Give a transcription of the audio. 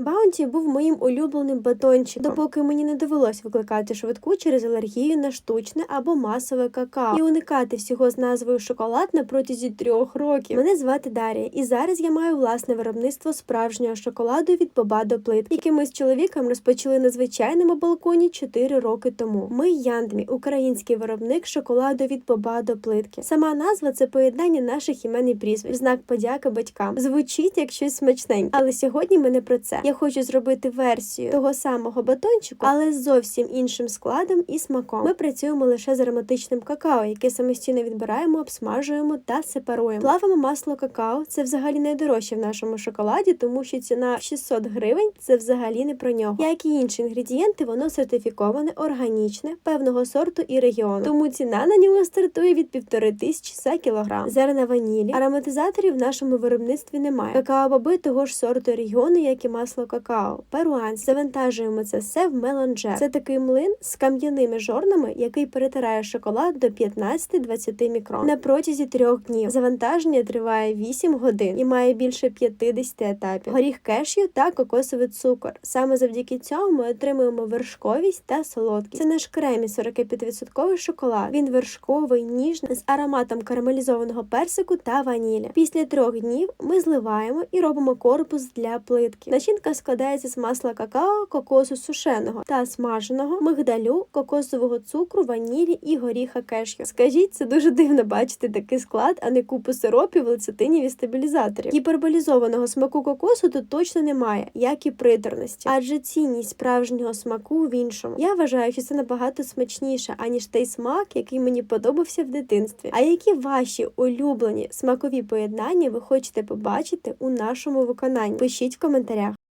Баунті був моїм улюбленим батончиком, допоки мені не довелось викликати швидку через алергію на штучне або масове какао і уникати всього з назвою шоколад на протязі трьох років. Мене звати Дар'я, і зараз я маю власне виробництво справжнього шоколаду від Боба до плит, який ми з чоловіком розпочали на звичайному балконі 4 роки тому. Ми Яндмі, український виробник шоколаду від Боба до плитки. Сама назва це поєднання наших імен і прізвищ, знак подяки батькам. Звучить як щось смачненьке, але сьогодні ми не про це. Я хочу зробити версію того самого батончику, але з зовсім іншим складом і смаком. Ми працюємо лише з ароматичним какао, яке самостійно відбираємо, обсмажуємо та сепаруємо. Плавимо масло какао. Це взагалі найдорожче в нашому шоколаді, тому що ціна в 600 гривень це взагалі не про нього. Як і інші інгредієнти, воно сертифіковане, органічне, певного сорту і регіону. Тому ціна на нього стартує від півтори тисячі за кілограм. Зерна ванілі. Ароматизаторів в нашому виробництві немає. Какао-боби того ж сорту регіону, як і масло какао. Перуанське. Завантажуємо це все в меланже. Це такий млин з кам'яними жорнами, який перетирає шоколад до 15-20 мікрон на протязі трьох днів. Завантаження триває 8 годин і має більше 50 етапів. Горіх кешю та кокосовий цукор. Саме завдяки цьому ми отримуємо вершковість та солодкість. Це наш кремі 45% шоколад. Він вершковий, ніжний з ароматом карамелізованого персику та ванілі. Після трьох днів ми зливаємо і робимо корпус для плитки. Начинка складається з масла какао, кокосу сушеного та смаженого, мигдалю, кокосового цукру, ванілі і горіха кешю. Скажіть, це дуже дивно бачити такий склад, а не купу сиропів, лецитинів і стабілізаторів. Гіперболізованого смаку кокосу тут точно немає, як і приторності, адже цінність справжнього смаку в іншому. Я вважаю, що це набагато смачніше, аніж той смак, який мені подобався в дитинстві. А які ваші улюблені смакові поєднання ви хочете побачити у нашому виконанні? Пишіть в коментарях.